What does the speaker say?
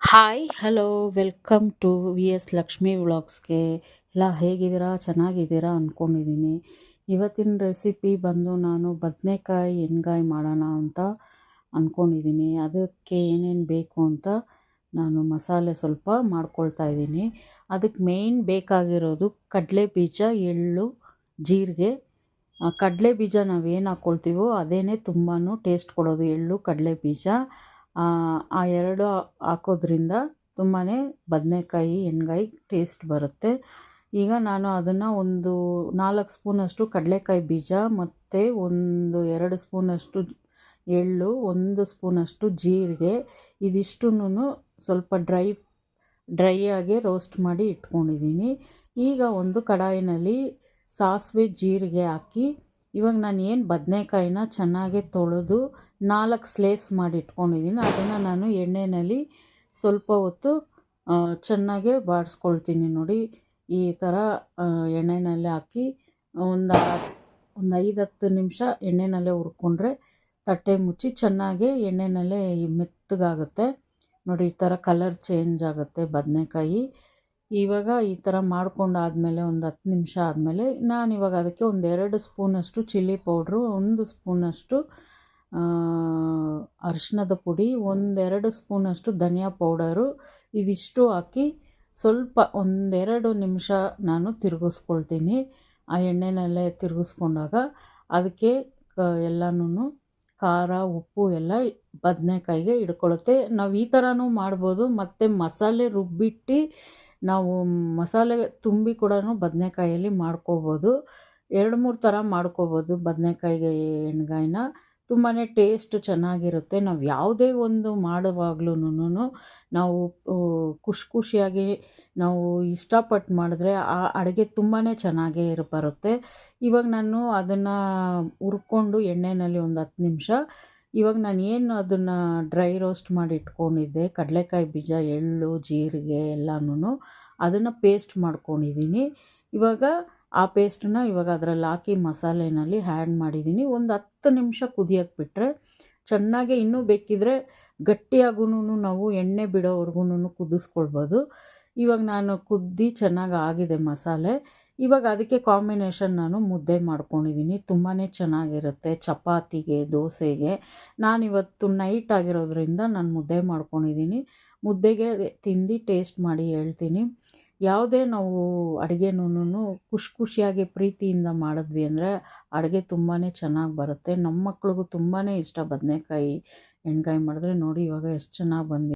Hi hello welcome to V S Lakshmi ವ್ಲಾಗ್ಸ್ಗೆ ಎಲ್ಲ ಹೇಗಿದ್ದೀರಾ? ಚೆನ್ನಾಗಿದ್ದೀರಾ ಅಂದ್ಕೊಂಡಿದ್ದೀನಿ ಇವತ್ತಿನ ರೆಸಿಪಿ ಬಂದು ನಾನು ಬದನೆಕಾಯಿ ಎಣ್ಗಾಯಿ ಮಾಡೋಣ ಅಂತ ಅಂದ್ಕೊಂಡಿದ್ದೀನಿ ಅದಕ್ಕೆ ಏನೇನು ಬೇಕು ಅಂತ ನಾನು ಮಸಾಲೆ ಸ್ವಲ್ಪ ಮಾಡ್ಕೊಳ್ತಾ ಇದ್ದೀನಿ. ಅದಕ್ಕೆ ಮೇಯ್ನ್ ಬೇಕಾಗಿರೋದು ಕಡಲೆ ಬೀಜ ಎಳ್ಳು, ಜೀರಿಗೆ. ಕಡಲೆ ಬೀಜ ನಾವೇನು ಹಾಕ್ಕೊಳ್ತೀವೋ ಅದೇ ತುಂಬಾ ಟೇಸ್ಟ್ ಕೊಡೋದು. ಎಳ್ಳು ಕಡಲೆ ಬೀಜ ಆ ಎರಡು ಹಾಕೋದ್ರಿಂದ ತುಂಬಾ ಬದನೆಕಾಯಿ, ಎಣ್ಗಾಯಿ ಟೇಸ್ಟ್ ಬರುತ್ತೆ. ಈಗ ನಾನು ಅದನ್ನು ಒಂದು ನಾಲ್ಕು ಸ್ಪೂನಷ್ಟು ಕಡಲೆಕಾಯಿ ಬೀಜ ಮತ್ತು ಒಂದು ಎರಡು ಸ್ಪೂನಷ್ಟು ಎಳ್ಳು, ಒಂದು ಸ್ಪೂನಷ್ಟು ಜೀರಿಗೆ, ಇದಿಷ್ಟನ್ನೂ ಸ್ವಲ್ಪ ಡ್ರೈ ಡ್ರೈ ಆಗಿ ರೋಸ್ಟ್ ಮಾಡಿ ಇಟ್ಕೊಂಡಿದ್ದೀನಿ. ಈಗ ಒಂದು ಕಡಾಯಿನಲ್ಲಿ ಸಾಸಿವೆ, ಜೀರಿಗೆ ಹಾಕಿ ಇವಾಗ ನಾನು ಏನು ಬದನೆಕಾಯಿನ ಚೆನ್ನಾಗಿ ತೊಳೆದು ನಾಲ್ಕು ಸ್ಲೇಸ್ ಮಾಡಿ ಇಟ್ಕೊಂಡಿದ್ದೀನಿ ಅದನ್ನು ನಾನು ಎಣ್ಣೆಯಲ್ಲಿ ಸ್ವಲ್ಪ ಹೊತ್ತು ಚೆನ್ನಾಗೆ ಬಾಡಿಸ್ಕೊಳ್ತೀನಿ ನೋಡಿ. ಈ ಥರ ಎಣ್ಣೆನಲ್ಲೇ ಹಾಕಿ ಒಂದು ಒಂದು ಐದು ಹತ್ತು ನಿಮಿಷ ಎಣ್ಣೆನಲ್ಲೇ ಹುರ್ಕೊಂಡ್ರೆ ತಟ್ಟೆ ಮುಚ್ಚಿ ಚೆನ್ನಾಗೆ ಎಣ್ಣೆನಲ್ಲೇ ಮೆತ್ತಗಾಗುತ್ತೆ. ನೋಡಿ ಈ ಥರ ಕಲರ್ ಚೇಂಜ್ ಆಗುತ್ತೆ ಬದನೆಕಾಯಿ. ಇವಾಗ ಈ ಥರ ಮಾಡ್ಕೊಂಡಾದಮೇಲೆ ಒಂದು ಹತ್ತು ನಿಮಿಷ ಆದಮೇಲೆ ನಾನು ಇವಾಗ ಅದಕ್ಕೆ ಒಂದು ಎರಡು ಸ್ಪೂನಷ್ಟು ಚಿಲ್ಲಿ ಪೌಡ್ರು, ಒಂದು ಸ್ಪೂನಷ್ಟು ಅರಿಶಿನದ ಪುಡಿ ಒಂದೆರಡು ಸ್ಪೂನಷ್ಟು ಧನಿಯಾ ಪೌಡರು, ಇದಿಷ್ಟು ಹಾಕಿ ಸ್ವಲ್ಪ ಒಂದೆರಡು ನಿಮಿಷ ನಾನು ತಿರುಗಿಸ್ಕೊಳ್ತೀನಿ. ಆ ಎಣ್ಣೆನಲ್ಲೇ ತಿರುಗಿಸ್ಕೊಂಡಾಗ ಅದಕ್ಕೆ ಎಲ್ಲನೂ ಖಾರ, ಉಪ್ಪು ಎಲ್ಲ ಬದನೆಕಾಯಿಗೆ ಇಟ್ಕೊಳುತ್ತೆ ನಾವು ಈ ಥರನೂ ಮಾಡ್ಬೋದು, ಮತ್ತು ಮಸಾಲೆ ರುಬ್ಬಿಟ್ಟು ನಾವು ಮಸಾಲೆ ತುಂಬಿ ಕೂಡ ಬದನೆಕಾಯಲ್ಲಿ ಮಾಡ್ಕೋಬೋದು. ಎರಡು, ಮೂರು ಥರ ಮಾಡ್ಕೋಬೋದು ಬದನೆಕಾಯಿಗೆ ಎಣ್ಗಾಯಿನ. ತುಂಬಾ ಟೇಸ್ಟ್ ಚೆನ್ನಾಗಿರುತ್ತೆ. ನಾವು ಯಾವುದೇ ಒಂದು ಮಾಡುವಾಗ್ಲೂನು ನಾವು ಖುಷಿ ಖುಷಿಯಾಗಿ ನಾವು ಇಷ್ಟಪಟ್ಟು ಮಾಡಿದ್ರೆ ಆ ಅಡುಗೆ ತುಂಬಾ ಚೆನ್ನಾಗೇ ಇರು, ಬರುತ್ತೆ. ಇವಾಗ ನಾನು ಅದನ್ನು ಹುರ್ಕೊಂಡು ಎಣ್ಣೆಯಲ್ಲಿ ಒಂದು ಹತ್ತು ನಿಮಿಷ ಇವಾಗ ನಾನು ಏನು ಅದನ್ನು ಡ್ರೈ ರೋಸ್ಟ್ ಮಾಡಿ ಇಟ್ಕೊಂಡಿದ್ದೆ, ಕಡಲೆಕಾಯಿ ಬೀಜ, ಎಳ್ಳು, ಜೀರಿಗೆ ಎಲ್ಲನೂ ಅದನ್ನು ಪೇಸ್ಟ್ ಮಾಡ್ಕೊಂಡಿದ್ದೀನಿ ಇವಾಗ ಆ ಪೇಸ್ಟನ್ನ ಇವಾಗ ಅದರಲ್ಲಿ ಹಾಕಿ ಮಸಾಲೆನಲ್ಲಿ ಹ್ಯಾಡ್ ಮಾಡಿದ್ದೀನಿ ಒಂದು ಹತ್ತು ನಿಮಿಷ ಕುದಿಯೋಕ್ಕೆ ಬಿಟ್ಟರೆ ಚೆನ್ನಾಗೆ ಇನ್ನೂ ಬೇಕಿದ್ದರೆ ಗಟ್ಟಿಯಾಗೂ ನಾವು ಎಣ್ಣೆ ಬಿಡೋವರೆಗೂ ಕುದಿಸ್ಕೊಳ್ಬೋದು. ಇವಾಗ ನಾನು ಕುದ್ದಿ ಚೆನ್ನಾಗಿ ಆಗಿದೆ ಮಸಾಲೆ. ಇವಾಗ ಅದಕ್ಕೆ ಕಾಂಬಿನೇಷನ್ ನಾನು ಮುದ್ದೆ ಮಾಡ್ಕೊಂಡಿದ್ದೀನಿ ತುಂಬಾ ಚೆನ್ನಾಗಿರುತ್ತೆ ಚಪಾತಿಗೆ, ದೋಸೆಗೆ. ನಾನಿವತ್ತು ನೈಟ್ ಆಗಿರೋದ್ರಿಂದ ನಾನು ಮುದ್ದೆ ಮಾಡ್ಕೊಂಡಿದ್ದೀನಿ ಮುದ್ದೆಗೆ ತಿಂದು ಟೇಸ್ಟ್ ಮಾಡಿ ಹೇಳ್ತೀನಿ. ಯಾವುದೇ ನಾವು ಅಡುಗೆನೂ ಖುಷಿ ಖುಷಿಯಾಗಿ ಪ್ರೀತಿಯಿಂದ ಮಾಡಿದ್ವಿ ಅಂದರೆ ಅಡುಗೆ ತುಂಬಾ ಚೆನ್ನಾಗಿ ಬರುತ್ತೆ. ನಮ್ಮ ಮಕ್ಳಿಗೂ ತುಂಬಾ ಇಷ್ಟ ಬದನೆಕಾಯಿ, ಎಣ್ಗಾಯಿ ಮಾಡಿದ್ರೆ ನೋಡಿ ಇವಾಗ ಎಷ್ಟು ಚೆನ್ನಾಗಿ ಬಂದಿದೆ.